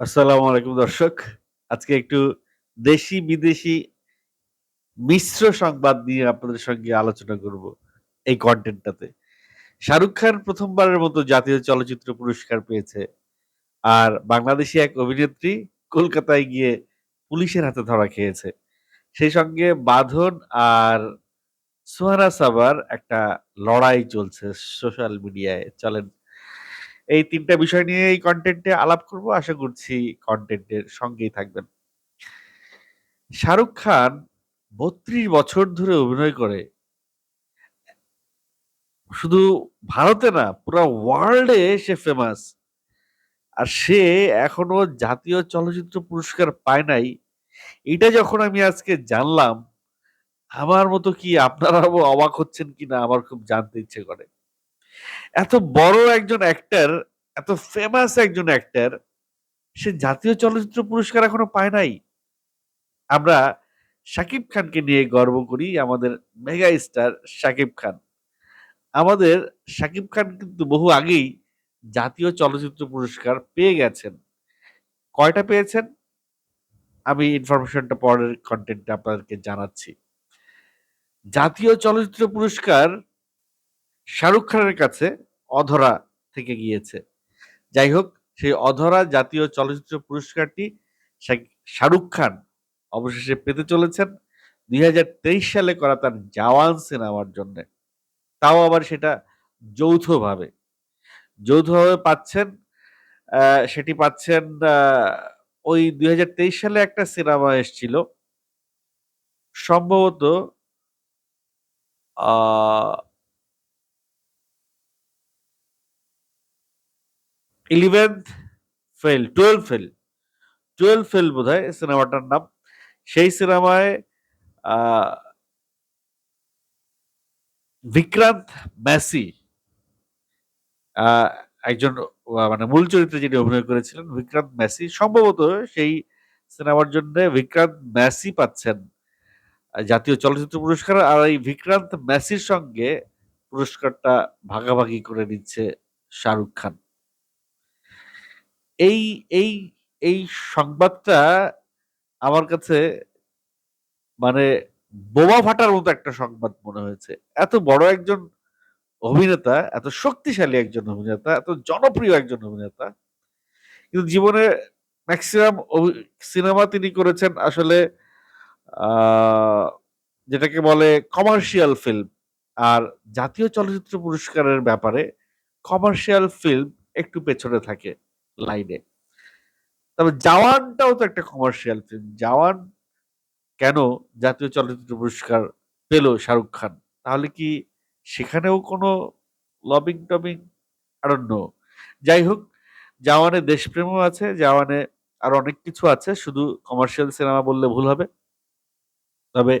আসসালামু আলাইকুম দর্শক। আজকে একটু দেশি বিদেশি মিশ্র সংবাদ নিয়ে আপনাদের সঙ্গে আলোচনা করব এই কনটেন্টটাতে। শাহরুখ খান ১ম বারের মতো জাতীয় চলচ্চিত্র পুরস্কার পেয়েছে। আর বাংলাদেশী এক অভিনেত্রী কলকাতায় গিয়ে পুলিশের হাতে ধরা খেয়েছে। সেই সঙ্গে বাঁধন আর সোহানা সাবার একটা লড়াই চলছে সোশ্যাল মিডিয়ায়। চলেন এই তিনটা বিষয় নিয়ে এই কনটেন্টে আলাপ করব। আশা করছি কনটেন্টের সঙ্গেই থাকবেন। শাহরুখ খান ৩২ বছর ধরে অভিনয় করে। শুধু ভারতে না, পুরো ওয়ার্লড সে ফেমাস। আর সে এখনও জাতীয় চলচ্চিত্র পুরস্কার পায় নাই। এটা যখন আমি আজকে জানলাম, আমার মতো কি আপনারাও অবাক হচ্ছেন কিনা আমার খুব জানতে ইচ্ছে করে। এত বড় একজন অ্যাক্টর, এত ফেমাস একজন অ্যাক্টর, সে জাতীয় চলচ্চিত্র পুরস্কার এখনও পায় নাই। আমরা শাকিব খানকে নিয়ে গর্ব করি, আমাদের মেগা স্টার শাকিব খান। আমাদের শাকিব খান কিন্তু বহু আগেই জাতীয় চলচ্চিত্র পুরস্কার পেয়ে গেছেন। কয়টা পেয়েছেন? আমি ইনফরমেশনটা পরের কনটেন্টে আপনাদেরকে জানাচ্ছি। জাতীয় চলচ্চিত্র পুরস্কার শাহরুখ খানের কাছে অধরা থেকে গিয়েছে। যাই হোক, সেই অধরা জাতীয় চলচ্চিত্র পুরস্কারটি শাহরুখ খান অবশেষে পেতে চলেছেন ২০২৩ সালে করা তার 'জওয়ান' সিনেমার জন্যে। তাও আবার সেটা যৌথভাবে। যৌথভাবে পাচ্ছেন সেটি পাচ্ছেন ওই ২০২৩ সালে একটা সিনেমা এসছিল। সম্ভবত 11th ফেল, 12 ফেল, 12 ফেল বোধ হয় সিনেমাটার নাম। সেই সিনেমায় বিক্রান্ত ম্যাসি একজন মানে মূল চরিত্রে যিনি অভিনয় করেছিলেন বিক্রান্ত ম্যাসি। সম্ভবত সেই সিনেমার জন্য বিক্রান্ত ম্যাসি পাচ্ছেন জাতীয় চলচ্চিত্র পুরস্কার। আর এই বিক্রান্ত ম্যাসির সঙ্গে পুরস্কারটা ভাগাভাগি করে নিচ্ছে শাহরুখ খান। এই এই এই সংবাদটা আমার কাছে মানে বোমা ফাটার মতো একটা সংবাদ মনে হয়েছে। এত বড় একজন অভিনেতা, এত শক্তিশালী একজন অভিনেতা, এত জনপ্রিয় একজন অভিনেতা। কিন্তু জীবনে ম্যাক্সিমাম সিনেমা তিনি করেছেন আসলে যেটাকে বলে কমার্শিয়াল ফিল্ম। আর জাতীয় চলচ্চিত্র পুরস্কারের ব্যাপারে কমার্শিয়াল ফিল্ম একটু পেছনে থাকে লাইনে। তবে 'জওয়ান'টাও তো একটা কমার্শিয়াল ফিল্ম। 'জওয়ান' কেন জাতীয় চলচ্চিত্র পুরস্কার পেল শাহরুখ খান? তাহলে কি সেখানেও কোনো লবিং-টবিং? আরণ্য যাই হোক, 'জওয়ানে' দেশপ্রেমও আছে, 'জওয়ানে' আরও অনেক কিছু আছে। শুধু কমার্শিয়াল সিনেমা বললে ভুল হবে। তবে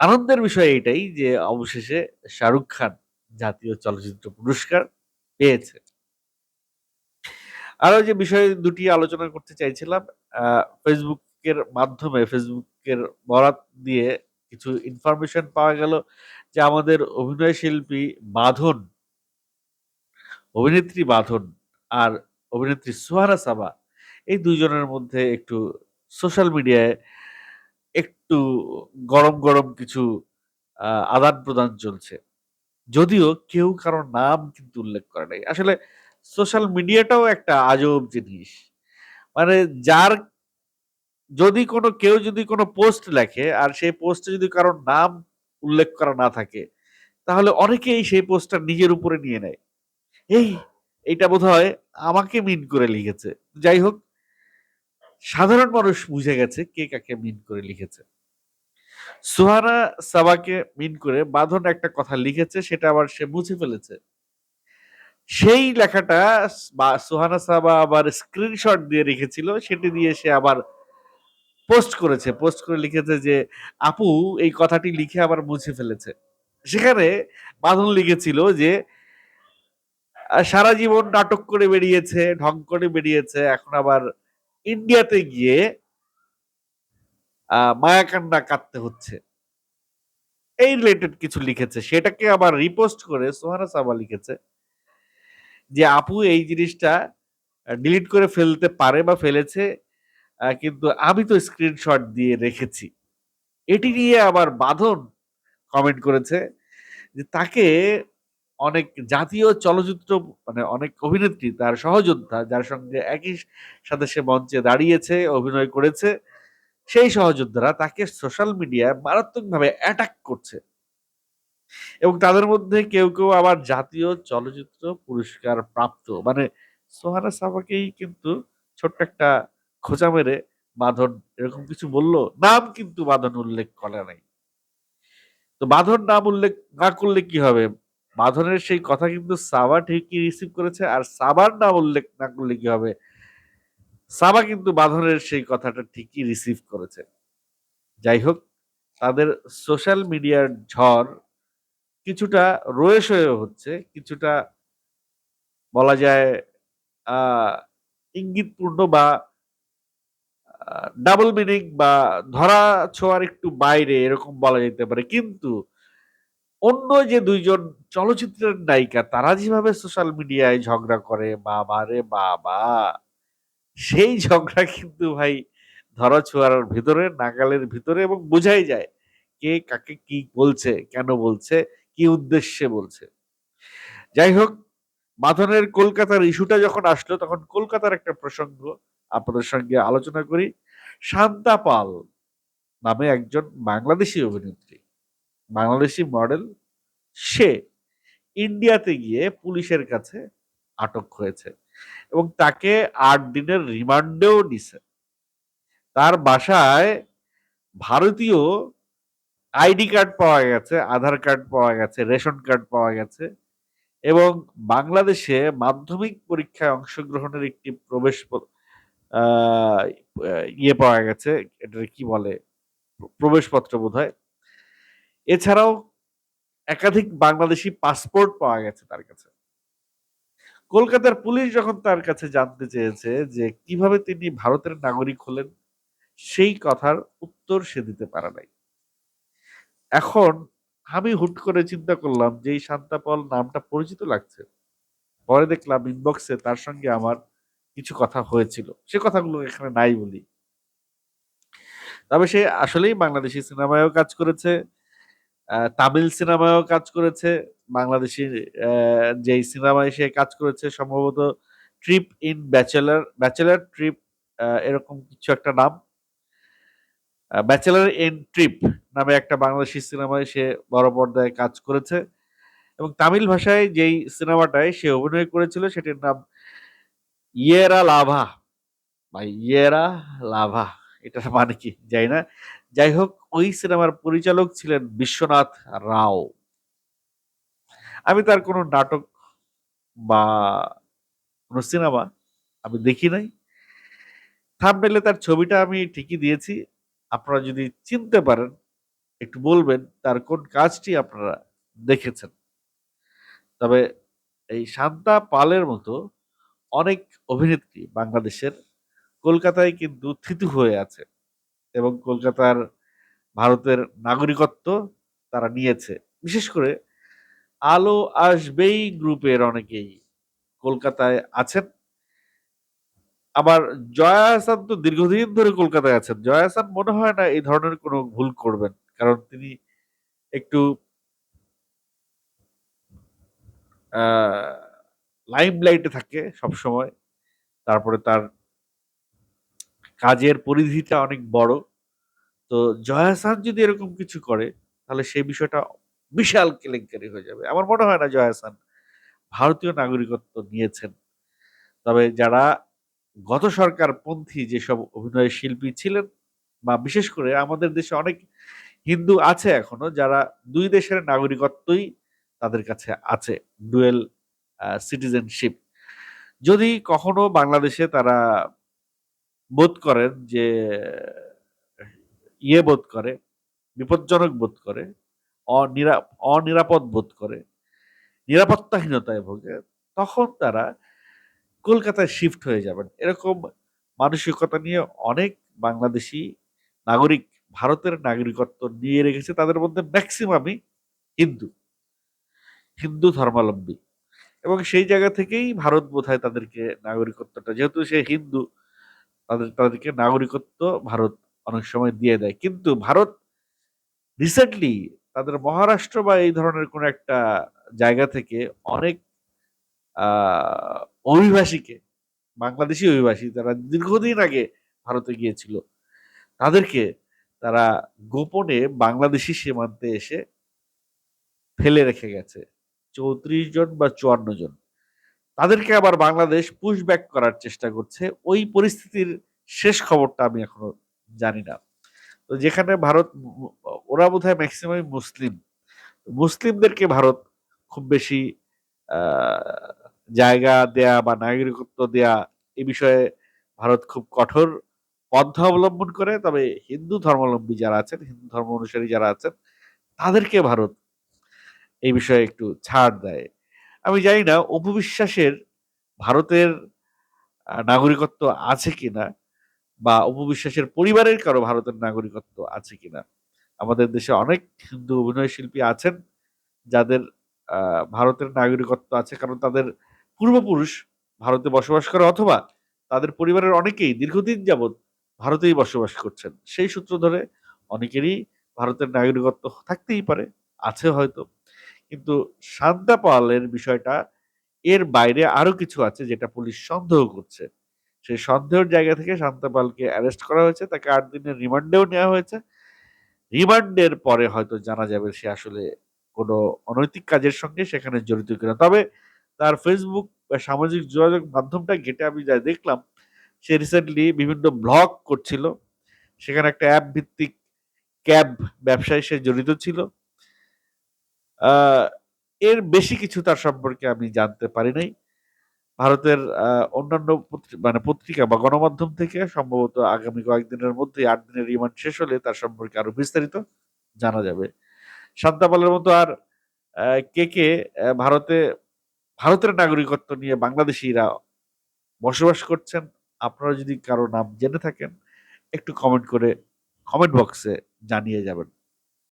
আনন্দের বিষয় এটাই যে অবশেষে শাহরুখ খান জাতীয় চলচ্চিত্র পুরস্কার পেয়েছে। আরও যে বিষয় দুটি আলোচনা করতে চাইছিলাম, ফেসবুকের মাধ্যমে ফেসবুকের বরাত দিয়ে কিছু ইনফরমেশন পাওয়া গেল যে আমাদের অভিনয় শিল্পী বাঁধন অভিনেত্রী বাঁধন আর অভিনেত্রী সুহারা সাবা এই ২ জনের মধ্যে একটু সোশ্যাল মিডিয়ায় একটু গরম, গরম কিছু আদান-প্রদান চলছে। যদিও কেউ কারও নাম কিন্তু উল্লেখ করে নাই। আসলে সোশ্যাল মিডিয়াটাও একটা আজব জিনিস। মানে যার যদি কোনো কেউ যদি কোনো পোস্ট লেখে আর সেই পোস্টে যদি কারও নাম উল্লেখ করা না থাকে, তাহলে অনেকেই সেই পোস্টটা নিজের উপরে নিয়ে নেয়। এই এইটা বোধহয় আমাকে মিন করে লিখেছে। যাই হোক সাধারণ মানুষ বুঝে গেছে কে কাকে মিন করে লিখেছে। সুহানা সাবাকে মিন করে বাঁধন একটা কথা লিখেছে সেটা আবার সে মুছে ফেলেছে। সেই লেখাটা বা সুহানা সাবা আবার স্ক্রিনশট দিয়ে রেখেছিল সেটি দিয়ে সে আবার পোস্ট করেছে। পোস্ট করে লিখেছে যে, "আপু এই কথাটি লিখে আবার মুছে ফেলেছে।" সেখানে বাঁধন লিখেছিল যে সারা জীবন নাটক করে বেরিয়েছে, ঢং করে বেরিয়েছে। এখন আবার ইন্ডিয়াতে গিয়ে মায়া-কান্না কাঁদতে হচ্ছে। এই রিলেটেড কিছু লিখেছে। সেটাকে আবার রিপোস্ট করে সোহানা সাবা লিখেছে যে, "আপু এই জিনিসটা ডিলিট করে ফেলতে পারে বা ফেলেছে। কিন্তু আমি তো স্ক্রিনশট দিয়ে রেখেছি। এটি নিয়ে আবার বাঁধন কমেন্ট করেছে যে তাকে অনেক জাতীয় চলচ্চিত্র মানে অনেক অভিনেত্রী তার সহযোদ্ধা যার সঙ্গে একই সাথে সে মঞ্চে দাঁড়িয়েছে, অভিনয় করেছে। সেই সহযোদ্ধারা তাকে সোশ্যাল মিডিয়ায় মারাত্মকভাবে অ্যাটাক করছে। এবং তাদের মধ্যে কেউ, কেউ আবার জাতীয় চলচ্চিত্র পুরস্কার প্রাপ্ত মানে সোহানা সাবাকেই কিন্তু ছোট্ট একটা খোঁচা মেরে বাঁধন এরকম কিছু বলল। নাম কিন্তু বাঁধন উল্লেখ করে নাই। তো বাঁধন নাম উল্লেখ না করলে কি হবে? বাঁধনের সেই কথা কিন্তু সাবা ঠিকই রিসিভ করেছে। আর সাবার নাম উল্লেখ না করলে কি হবে? সাবা কিন্তু বাঁধনের সেই কথাটা ঠিকই রিসিভ করেছে। যাই হোক, তাদের সোশ্যাল মিডিয়ার ঝড় কিছুটা রয়েসয়ে হচ্ছে, কিছুটা বলা যায় ইঙ্গিতপূর্ণ বা ডাবল মিনিং বা ধরা-ছোঁয়ার একটু বাইরে এরকম বলা যেতে পারে। কিন্তু অন্য যে দুইজন চলচ্চিত্রের নায়িকা তারা যেভাবে সোশ্যাল মিডিয়ায় ঝগড়া করে বাবারে বাবা! সেই ঝগড়া কিন্তু ভাই ধরা-ছোঁয়ার ভিতরে, নাগালের ভিতরে এবং বোঝাই যায় কে কাকে কি বলছে, কেন বলছে, কি উদ্দেশ্যে বলছে। যাই হোক, বাঁধনের কলকাতার ইস্যুটা যখন আসলো তখন কলকাতার একটা প্রসঙ্গ আপনাদের সঙ্গে আলোচনা করি। শান্তা পাল নামে একজন বাংলাদেশি অভিনেত্রী। বাংলাদেশি মডেল। সে ইন্ডিয়াতে গিয়ে পুলিশের কাছে আটক হয়েছে এবং তাকে আট দিনের রিমান্ডেও নিছে। তার বাসায় ভারতীয় আইডি কার্ড পাওয়া গেছে, আধার কার্ড পাওয়া গেছে, রেশন কার্ড পাওয়া গেছে এবং বাংলাদেশে মাধ্যমিক পরীক্ষায় অংশগ্রহণের একটি প্রবেশ ইয়ে পাওয়া গেছে। এটারে কি বলে? প্রবেশপত্র বোধহয়। এছাড়াও একাধিক বাংলাদেশী পাসপোর্ট পাওয়া গেছে তার কাছে। কলকাতার পুলিশ যখন তার কাছে জানতে চেয়েছে যে কীভাবে তিনি ভারতের নাগরিক হলেন, সেই কথার উত্তর সে দিতে পারে নাই। এখন আমি হুট করে চিন্তা করলাম যে এই শান্তা পাল নামটা পরিচিত লাগছে। পরে দেখলাম ইনবক্সে তার সঙ্গে আমার কিছু কথা হয়েছিল। সে কথাগুলো এখানে নাই বলি। তবে সে আসলেই বাংলাদেশী সিনেমায়ও কাজ করেছে। তামিল সিনেমায়ও কাজ করেছে। বাংলাদেশী যেই সিনেমায় সে কাজ করেছে সম্ভবত 'trip in bachelor', 'bachelor trip' এরকম কিছু একটা নাম। 'ব্যাচেলর ইন ট্রিপ' নামে একটা বাংলাদেশী সিনেমায় সে বড় পর্দায় কাজ করেছে এবং তামিল ভাষায় যেই সিনেমাটায় সে অভিনয় করেছিল সেটির নাম 'ইয়েরা লাভা' বা 'ইয়েরা লাভা' এটার মানে কি জানি না। যাই হোক, ওই সিনেমার পরিচালক ছিলেন বিশ্বনাথ রাও। আমি তার কোন নাটক বা কোন সিনেমা আমি দেখি নাই। থাম্বনেইলে তার ছবিটা আমি ঠিকই দিয়েছি। আপনারা যদি চিনতে পারেন, একটু বলবেন তার কোন কাজটি আপনারা দেখেছেন। তবে এই শান্তা পালের মতো অনেক অভিনেত্রী বাংলাদেশের কলকাতায় কিন্তু থিতু হয়ে আছে এবং কলকাতার ভারতের নাগরিকত্ব তারা নিয়েছে। বিশেষ করে আলো আসবেই গ্রুপের অনেকেই কলকাতায় আছেন। আবার জয়া আহসান তো দীর্ঘদিন ধরে কলকাতায় আছেন। জয়া আহসান মনে হয় না এই ধরনের কোন ভুল করবেন। কারণ তিনি একটু লাইমলাইট থাকে সবসময়। তারপরে তার কাজের পরিধিটা অনেক বড়। তো জয়া আহসান যদি এরকম কিছু করে, তাহলে সেই বিষয়টা বিশাল কেলেঙ্কারি হয়ে যাবে। আমার মনে হয় না জয়া আহসান ভারতীয় নাগরিকত্ব নিয়েছেন। তবে যারা গত সরকারপন্থী যেসব অভিনয় শিল্পী ছিলেন বা বিশেষ করে আমাদের দেশে অনেক হিন্দু আছে এখনও যারা দুই দেশের নাগরিকত্বই তাদের কাছে আছে। Dual citizenship. যদি কখনো বাংলাদেশে তারা বোধ করেন যে ইয়ে বোধ করে, বিপজ্জনক বোধ করে, অনিরা অনিরাপদ বোধ করে, নিরাপত্তাহীনতায় ভোগে, তখন তারা কলকাতায় শিফট হয়ে যাবেন। এরকম মানসিকতা নিয়ে অনেক বাংলাদেশী নাগরিক, ভারতের নাগরিকত্ব নিয়ে রেখেছে। তাদের মধ্যে মেক্সিমামই হিন্দু। হিন্দু ধর্মাবলম্বী। এবং সেই জায়গা থেকেই ভারত বোধহয় তাদেরকে নাগরিকত্বটা, যেহেতু সে হিন্দু, তাদের, তাদেরকে নাগরিকত্ব ভারত অনেক সময় দিয়ে দেয় কিন্তু ভারত রিসেন্টলি তাদের মহারাষ্ট্র বা এই ধরনের কোন একটা জায়গা থেকে অনেক অভিবাসীকে, বাংলাদেশি অভিবাসী তারা দীর্ঘদিন আগে ভারতে গিয়েছিল, তাদেরকে তারা গোপনে বাংলাদেশি সীমান্তে এসে ফেলে রেখে গেছে। চৌত্রিশ জন বা চুয়ান্ন জন। তাদেরকে আবার বাংলাদেশ পুশ ব্যাক করার চেষ্টা করছে। ওই পরিস্থিতির শেষ খবরটা আমি এখনও জানি না। তো যেখানে ভারত, ওরা বোধ হয় ম্যাক্সিমাম মুসলিম। মুসলিমদেরকে ভারত খুব বেশি জায়গা দেয়া বা নাগরিকত্ব দেয়া এ বিষয়ে ভারত খুব কঠোর পন্থা অবলম্বন করে। তবে হিন্দু ধর্মাবলম্বী যারা আছেন, হিন্দু ধর্ম অনুসারী যারা আছেন, তাদেরকে ভারত এই বিষয়ে একটু ছাড় দেয়। আমি জানি না অপবিশ্বাসের ভারতের নাগরিকত্ব আছে কিনা বা অপবিশ্বাসের পরিবারের কারও ভারতের নাগরিকত্ব আছে কিনা? আমাদের দেশে অনেক হিন্দু অভিনয় শিল্পী আছেন যাদের ভারতের নাগরিকত্ব আছে কারণ তাদের পূর্বপুরুষ ভারতে বসবাস করে অথবা তাদের পরিবারের অনেকেই দীর্ঘদিন যাবৎ ভারতেই বসবাস করছেন। সেই সূত্র ধরে অনেকেরই ভারতের নাগরিকত্ব থাকতেই পারে, আছে হয়তো। কিন্তু শান্তা পালের বিষয়টা এর বাইরে আরও কিছু আছে যেটা পুলিশ সন্দেহ করছে। সেই সন্দেহের জায়গা থেকে শান্তা পালকে অ্যারেস্ট করা হয়েছে, তাকে আট দিনের রিমান্ডেও নেওয়া হয়েছে। রিমান্ডের পরে হয়তো জানা যাবে সে আসলে কোনো অনৈতিক কাজের সঙ্গে সেখানে জড়িত কিনা। তবে তার ফেসবুক বা সামাজিক যোগাযোগ মাধ্যমটা ঘেটে আমি যা দেখলাম, সে রিসেন্টলি বিভিন্ন ব্লগ করছিল। সেখানে একটা অ্যাপ ভিত্তিক ক্যাব ব্যবসায় সে জড়িত ছিল। এর বেশি কিছু তার সম্পর্কে আমি জানতে পারি নাই। ভারতের অন্যান্য মানে পত্রিকা বা গণমাধ্যম থেকে সম্ভবত আগামী কয়েকদিনের মধ্যে আট দিনের রিমান্ড শেষ হলে তার সম্পর্কে আরও বিস্তারিত জানা যাবে। শান্তাপালের মতো আর কে কে ভারতে ভারতের নাগরিকত্ব নিয়ে বাংলাদেশিরা বসবাস করছেন, আপনারা যদি কারও নাম জেনে থাকেন, একটু কমেন্ট করে কমেন্ট বক্সে জানিয়ে যাবেন।